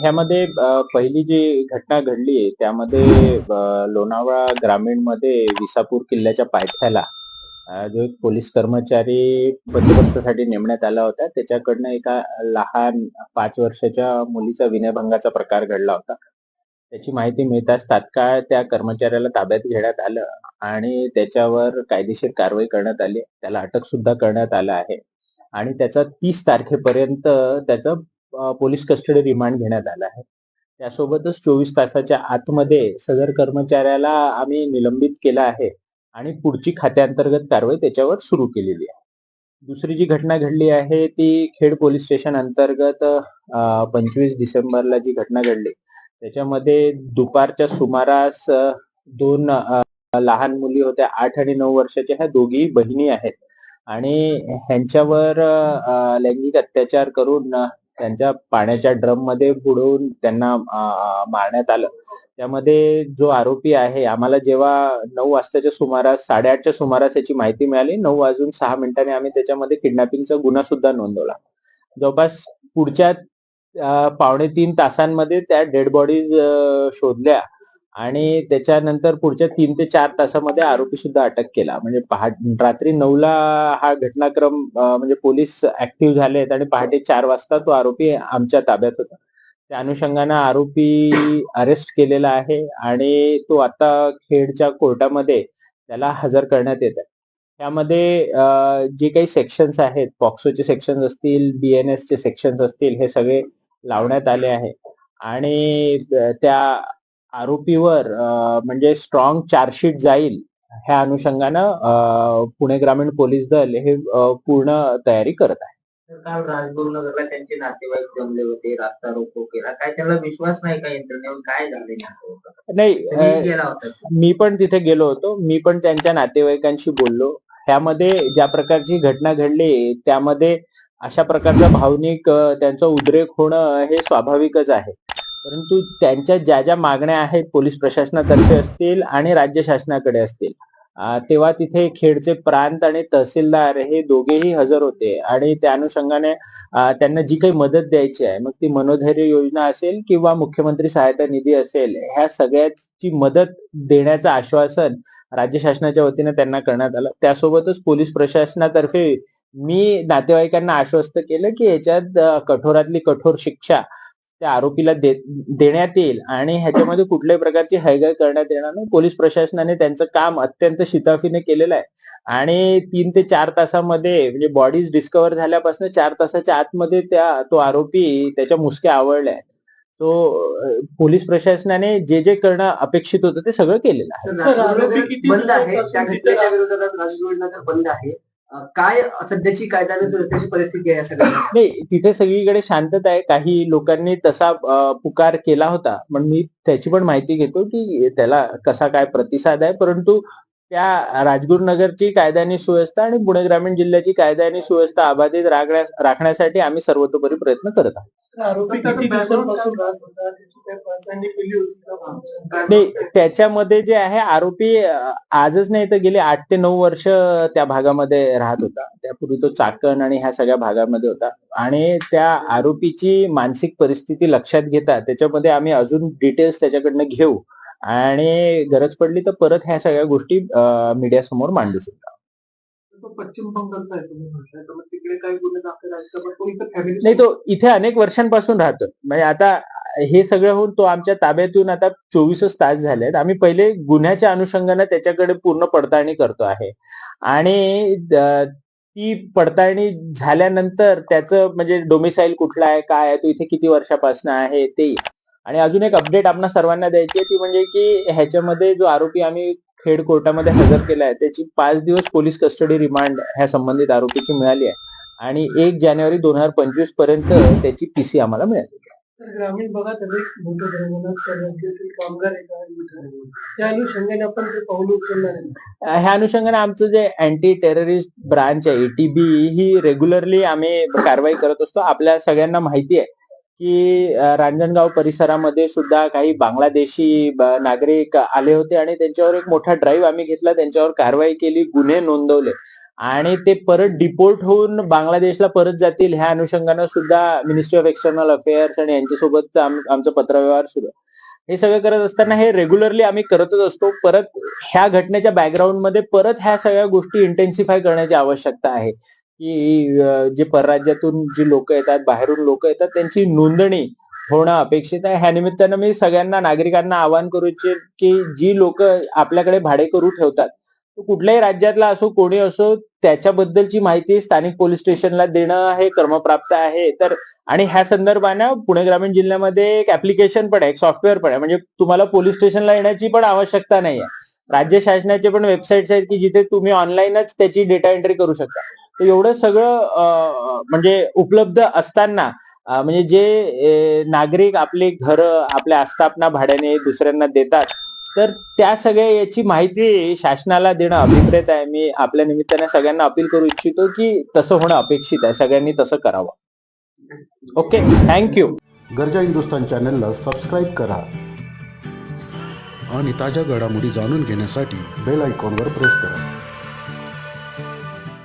ह्यामध्ये पहिली जी घटना घडली त्यामध्ये लोणावळा ग्रामीणमध्ये विसापूर किल्ल्याच्या पायथ्याला जो एक पोलीस कर्मचारी बंदोबस्तासाठी नेमण्यात आला होता त्याच्याकडनं एका लहान पाच वर्षाच्या मुलीचा विनयभंगाचा प्रकार घडला होता. त्याची माहिती मिळताच तात्काळ त्या कर्मचाऱ्याला ताब्यात घेण्यात आलं आणि त्याच्यावर कायदेशीर कारवाई करण्यात आली. त्याला अटक सुद्धा करण्यात आलं आहे. आणि त्याचा तीस तारखेपर्यंत त्याचं पोलीस कस्टडी रिमांड घेण्यात आला आहे. त्यासोबतच चोवीस तासाच्या आतमध्ये सदर कर्मचाऱ्याला आम्ही निलंबित केलं आहे आणि पुढची खात्याअंतर्गत कारवाई त्याच्यावर सुरू केलेली आहे. दुसरी जी घटना घडली आहे ती खेड पोलीस स्टेशन अंतर्गत पंचवीस डिसेंबरला जी घटना घडली त्याच्यामध्ये दुपारच्या सुमारास दोन लहान मुली होत्या आठ आणि नऊ वर्षाच्या ह्या दोघी बहिणी आहेत. आणि ह्यांच्यावर लैंगिक अत्याचार करून त्यांच्या पाण्याच्या ड्रममध्ये बुडवून त्यांना मारण्यात आलं. त्यामध्ये जो आरोपी आहे आम्हाला जेव्हा नऊ वाजताच्या सुमारास साडेआठच्या सुमारास याची माहिती मिळाली नऊ वाजून सहा मिनिटांनी आम्ही त्याच्यामध्ये किडनॅपिंगचा गुन्हा सुद्धा नोंदवला. जवळपास पुढच्या पावणे तीन तासांमध्ये त्या डेड बॉडीज शोधल्या. आणि त्याच्यानंतर पुढच्या तीन ते चार तासामध्ये आरोपी सुद्धा अटक केला. म्हणजे रात्री नऊला हा घटनाक्रम म्हणजे पोलीस ऍक्टिव्ह झाले आहेत आणि पहाटे चार वाजता तो आरोपी आमच्या ताब्यात होता. त्या अनुषंगानं आरोपी अरेस्ट केलेला आहे आणि तो आता खेडच्या कोर्टामध्ये त्याला हजर करण्यात येत आहे त्यामध्ये जे काही सेक्शन्स आहेत पॉक्सोचे सेक्शन्स असतील बीएनएस चे सेक्शन्स असतील हे सगळे लावण्यात आले आहे. आणि त्या आरोपीवर म्हणजे स्ट्रॉंग चार्जशीट जाईल ह्या अनुषंगानं पुणे ग्रामीण पोलीस दल हे पूर्ण तयारी करत आहे. काल राजगुरुनगरला त्यांचे नातेवाईक जमले होते रास्ता रोको केला. काय त्यांना विश्वास नाही का यंत्रणेवर? काय झाले? नाही मी पण तिथे गेलो होतो. मी पण त्यांच्या नातेवाईकांशी बोललो. ह्यामध्ये ज्या प्रकारची घटना घडली त्यामध्ये अशा प्रकारचा भावनिक त्यांचा उद्रेक होणं हे स्वाभाविकच आहे. परंतु त्यांच्या ज्या ज्या मागण्या आहेत पोलीस प्रशासनातर्फे असतील आणि राज्य शासनाकडे असतील तेव्हा तिथे खेडचे प्रांत आणि तहसीलदार हे दोघेही हजर होते. आणि त्या अनुषंगाने त्यांना जी काही मदत द्यायची आहे मग ती मनोधैर्य योजना असेल किंवा मुख्यमंत्री सहायता निधी असेल ह्या सगळ्याची मदत देण्याचं आश्वासन राज्य शासनाच्या वतीने त्यांना करण्यात आलं. त्यासोबतच पोलीस प्रशासनातर्फे मी नातेवाईकांना आश्वस्त केलं की याच्यात कठोरातली कठोर शिक्षा त्या आरोपीला दे, देण्यात येईल आणि ह्याच्यामध्ये कुठल्याही प्रकारची हयगय करण्यात येणार नाही. पोलीस प्रशासनाने त्यांचं काम अत्यंत शिताफीने केलेलं आहे. आणि तीन ते चार तासामध्ये म्हणजे बॉडीज डिस्कवर झाल्यापासून चार तासाच्या आतमध्ये त्या तो आरोपी त्याच्या मुसक्या आवळल्या आहेत. सो पोलीस प्रशासनाने जे जे करणं अपेक्षित होतं ते सगळं केलेलं आहे. बंद आहे. काय सध्याची कायद्याची परिस्थिती आहे सगळ्या नाही तिथे सगळीकडे शांतता आहे. काही लोकांनी तसा पुकार केला होता. पण मी त्याची पण माहिती घेतो की त्याला कसा काय प्रतिसाद आहे. परंतु त्या राजगुरुनगरची कायदा आणि सुव्यवस्था आणि पुणे ग्रामीण जिल्ह्याची कायदा आणि सुव्यवस्था अबाधित राखण्यास राखण्यासाठी आम्ही सर्वतोपरी प्रयत्न करत आहोत. त्याच्यामध्ये जे आहे आरोपी आजच नाही तर गेले आठ ते नऊ वर्ष त्या भागामध्ये राहत होता. त्यापूर्वी तो चाकण आणि ह्या सगळ्या भागामध्ये होता. आणि त्या आरोपीची मानसिक परिस्थिती लक्षात घेता त्याच्यामध्ये आम्ही अजून डिटेल्स त्याच्याकडनं घेऊ. आणि गरज पडली तर परत ह्या सगळ्या गोष्टी मीडिया समोर मांडू शकतो. तो पश्चिम बंगालचा आहे तुम्ही तिकडे काही गुन्हे दाखल नाही तो इथे अनेक वर्षांपासून राहतो म्हणजे आता हे सगळं होऊन तो आमच्या ताब्यातून आता चोवीसच तास झाले आहेत आम्ही पहिले गुन्ह्याच्या अनुषंगाने त्याच्याकडे पूर्ण पडताळणी करतो आहे. आणि ती पडताळणी झाल्यानंतर त्याचं म्हणजे डोमिसाईल कुठला आहे काय आहे तो इथे किती वर्षापासून आहे ते आणि अजून एक अपडेट आपल्या सर्वांना द्यायची आहे ती म्हणजे की ह्याच्यामध्ये जो आरोपी आम्ही खेड कोर्टामध्ये हजर केला आहे त्याची पाच दिवस पोलीस कस्टडी रिमांड ह्या संबंधित आरोपीची मिळाली आहे. आणि एक जानेवारी दोन हजार पंचवीसपर्यंत त्याची पीसी आम्हाला मिळाली. ग्रामीण भागात अनेक मोठ्या प्रमाणात त्या राज्यातील कामगार. त्या अनुषंगाने आपण ते पाऊल उचलणार आहे. ह्या अनुषंगाने आमचं जे अँटी टेररिस्ट ब्रांच आहे एटीबी ही रेग्युलरली आम्ही कारवाई करत असतो. आपल्या सगळ्यांना माहिती आहे. की रांजणगाव परिसरामध्ये सुद्धा काही बांगलादेशी नागरिक आले होते आणि त्यांच्यावर एक मोठा ड्राईव्ह आम्ही घेतला. त्यांच्यावर कारवाई केली गुन्हे नोंदवले. आणि ते परत डिपोर्ट होऊन बांगलादेशला परत जातील ह्या अनुषंगानं सुद्धा मिनिस्ट्री ऑफ एक्सटर्नल अफेअर्स आणि यांच्यासोबत आमचा पत्रव्यवहार सुरू हे सगळं करत असताना हे रेग्युलरली आम्ही करतच असतो. परत ह्या घटनेच्या बॅकग्राऊंडमध्ये परत ह्या सगळ्या गोष्टी इंटेन्सिफाय करण्याची आवश्यकता आहे. की जे परराज्यातून जी लोक येतात बाहेरून लोक येतात त्यांची नोंदणी होणं अपेक्षित आहे. ह्या निमित्तानं मी सगळ्यांना नागरिकांना आवाहन करू इच्छित की जी लोक आपल्याकडे भाडे करू ठेवतात कुठल्याही राज्यातला असो कोणी असो त्याच्याबद्दलची माहिती स्थानिक पोलीस स्टेशनला देणं हे कर्मप्राप्त आहे. तर आणि ह्या संदर्भानं पुणे ग्रामीण जिल्ह्यामध्ये एक ऍप्लिकेशन पण आहे एक सॉफ्टवेअर पण आहे. म्हणजे तुम्हाला पोलीस स्टेशनला येण्याची पण आवश्यकता नाही आहे. राज्य शासनाचे पण वेबसाईट्स आहेत की जिथे तुम्ही ऑनलाईनच त्याची डेटा एंट्री करू शकता. तर एवढं सगळं म्हणजे उपलब्ध असताना म्हणजे जे नागरिक आपले घर आपल्या आस्थापना भाड्याने दुसऱ्यांना देतात तर त्या सगळ्या याची माहिती शासनाला देणं अभिप्रेत आहे. मी आपल्या निमित्ताने सगळ्यांना अपील करू इच्छितो की तसं होणं अपेक्षित आहे. सगळ्यांनी तसं करावं. ओके? थँक्यू गरजा हिंदुस्तान चॅनलला सबस्क्राईब करा आणि ताज्या घडामोडी जाणून घेण्यासाठी बेल आयकॉनवर प्रेस करा.